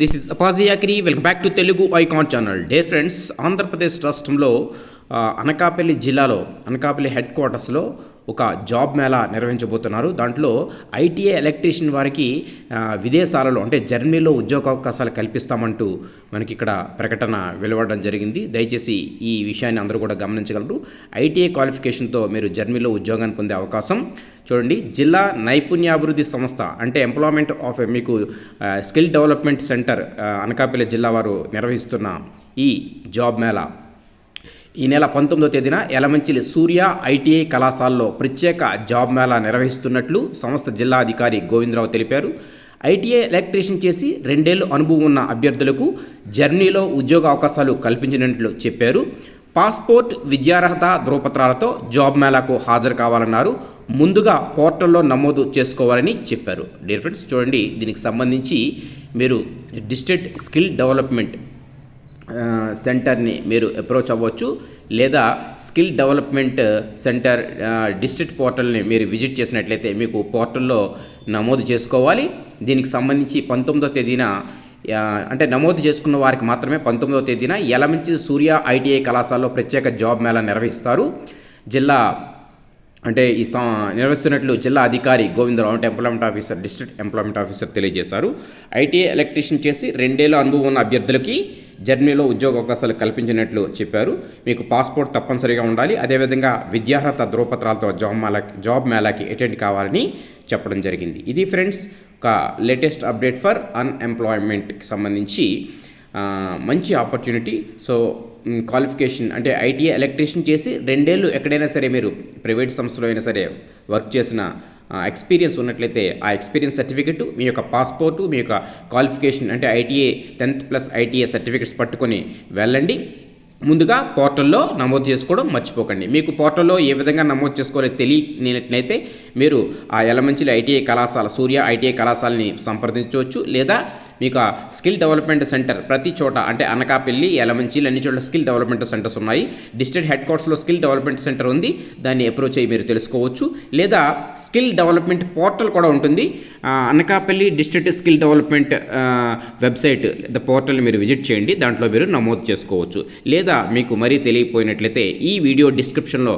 This is అపాజియాకిరి welcome back to Telugu icon channel dear friends Andhra Pradesh రాష్ట్రంలో అనకాపల్లి జిల్లాలో Anakapalli head క్వార్టర్స్లో ఒక జాబ్ మేళా నిర్వహించబోతున్నారు. దాంట్లో ఐటీఐ ఎలక్ట్రీషియన్ వారికి విదేశాలలో అంటే జర్మనీలో ఉద్యోగ అవకాశాలు కల్పిస్తామంటూ మనకి ఇక్కడ ప్రకటన వెలువడడం జరిగింది. దయచేసి ఈ విషయాన్ని అందరూ కూడా గమనించగలరు. ఐటీఐ క్వాలిఫికేషన్తో మీరు జర్మనీలో ఉద్యోగాన్ని పొందే అవకాశం చూడండి. జిల్లా నైపుణ్యాభివృద్ధి సంస్థ అంటే ఎంప్లాయ్మెంట్ ఆఫ్ మీకు స్కిల్ డెవలప్మెంట్ సెంటర్ అనకాపల్లి జిల్లా వారు నిర్వహిస్తున్న ఈ జాబ్ మేళా. ఈ నెల పంతొమ్మిదో తేదీన ఎలమంచిలి సూర్య ఐటీఐ కళాశాలలో ప్రత్యేక జాబ్ మేళా నిర్వహిస్తున్నట్లు సంస్థ జిల్లా అధికారి గోవిందరావు తెలిపారు. ఐటీఐ ఎలక్ట్రీషియన్ చేసి రెండేళ్ళు అనుభవం ఉన్న అభ్యర్థులకు జర్నీలో ఉద్యోగ అవకాశాలు కల్పించినట్లు చెప్పారు. పాస్పోర్ట్ విద్యార్హత ధృవపత్రాలతో జాబ్ మేళాకు హాజరు కావాలన్నారు. ముందుగా పోర్టల్లో నమోదు చేసుకోవాలని చెప్పారు. డియర్ ఫ్రెండ్స్ చూడండి దీనికి సంబంధించి మీరు డిస్ట్రిక్ట్ స్కిల్ డెవలప్మెంట్ సెంటర్ని మీరు అప్రోచ్ అవ్వచ్చు లేదా స్కిల్ డెవలప్మెంట్ సెంటర్ డిస్ట్రిక్ట్ పోర్టల్ని మీరు విజిట్ చేసినట్లయితే మీకు పోర్టల్లో నమోదు చేసుకోవాలి. దీనికి సంబంధించి పంతొమ్మిదో తేదీన అంటే నమోదు చేసుకున్న వారికి మాత్రమే పంతొమ్మిదవ తేదీన ఎలమంచి సూర్య ఐటీఐ కళాశాలలో ప్రత్యేక జాబ్ మేళా నిర్వహిస్తారు. జిల్లా అంటే ఈ సా నిర్వహిస్తున్నట్లు జిల్లా అధికారి గోవిందరావు అంటే employment officer district employment officer తెలియజేశారు. ఐటీఐ ఎలక్ట్రీషియన్ చేసి రెండేళ్ళ అనుభవం ఉన్న అభ్యర్థులకి జర్నీలో ఉద్యోగ అవకాశాలు కల్పించినట్లు చెప్పారు. మీకు పాస్పోర్ట్ తప్పనిసరిగా ఉండాలి. అదేవిధంగా విద్యార్హత ధృవపత్రాలతో జాబ్ మేళా జాబ్ మేళాకి అటెండ్ కావాలని చెప్పడం జరిగింది. ఇది ఫ్రెండ్స్ ఒక లేటెస్ట్ అప్డేట్ ఫర్ అన్ఎంప్లాయ్మెంట్కి సంబంధించి మంచి ఆపర్చునిటీ సో క్వాలిఫికేషన్ అంటే ఐటీఐ ఎలక్ట్రీషియన్ చేసి రెండేళ్ళు ఎక్కడైనా సరే మీరు ప్రైవేట్ సంస్థలో అయినా సరే వర్క్ చేసిన ఎక్స్పీరియన్స్ ఉన్నట్లయితే ఆ ఎక్స్పీరియన్స్ సర్టిఫికెట్ మీ యొక్క పాస్పోర్టు మీ యొక్క క్వాలిఫికేషన్ అంటే ITI tenth plus ITI certificates పట్టుకొని వెళ్ళండి. ముందుగా పోర్టల్లో నమోదు చేసుకోవడం మర్చిపోకండి. మీకు పోర్టల్లో ఏ విధంగా నమోదు చేసుకోవాలో తెలియనట్లయితే మీరు ఆ ఎలమంచిలి ఐటీఐ కళాశాల సూర్య ఐటీఐ కళాశాలని సంప్రదించవచ్చు లేదా మీకు ఆ స్కిల్ డెవలప్మెంట్ సెంటర్ ప్రతి చోట అంటే అనకాపల్లి యలమంచిలి అన్ని చోట్ల స్కిల్ డెవలప్మెంట్ సెంటర్స్ ఉన్నాయి. డిస్ట్రిక్ట్ హెడ్ క్వార్టర్స్లో స్కిల్ డెవలప్మెంట్ సెంటర్ ఉంది. దాన్ని అప్రోచ్ అయ్యి మీరు తెలుసుకోవచ్చు. లేదా స్కిల్ డెవలప్మెంట్ పోర్టల్ కూడా ఉంటుంది. Anakapalli district skill development website the పోర్టల్ని మీరు విజిట్ చేయండి. దాంట్లో మీరు నమోదు చేసుకోవచ్చు. లేదా మీకు మరీ తెలియకపోయినట్లయితే ఈ వీడియో డిస్క్రిప్షన్లో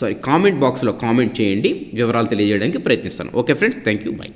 సారీ కామెంట్ బాక్స్లో కామెంట్ చేయండి. వివరాలు తెలియజేయడానికి ప్రయత్నిస్తాను. Okay friends thank you bye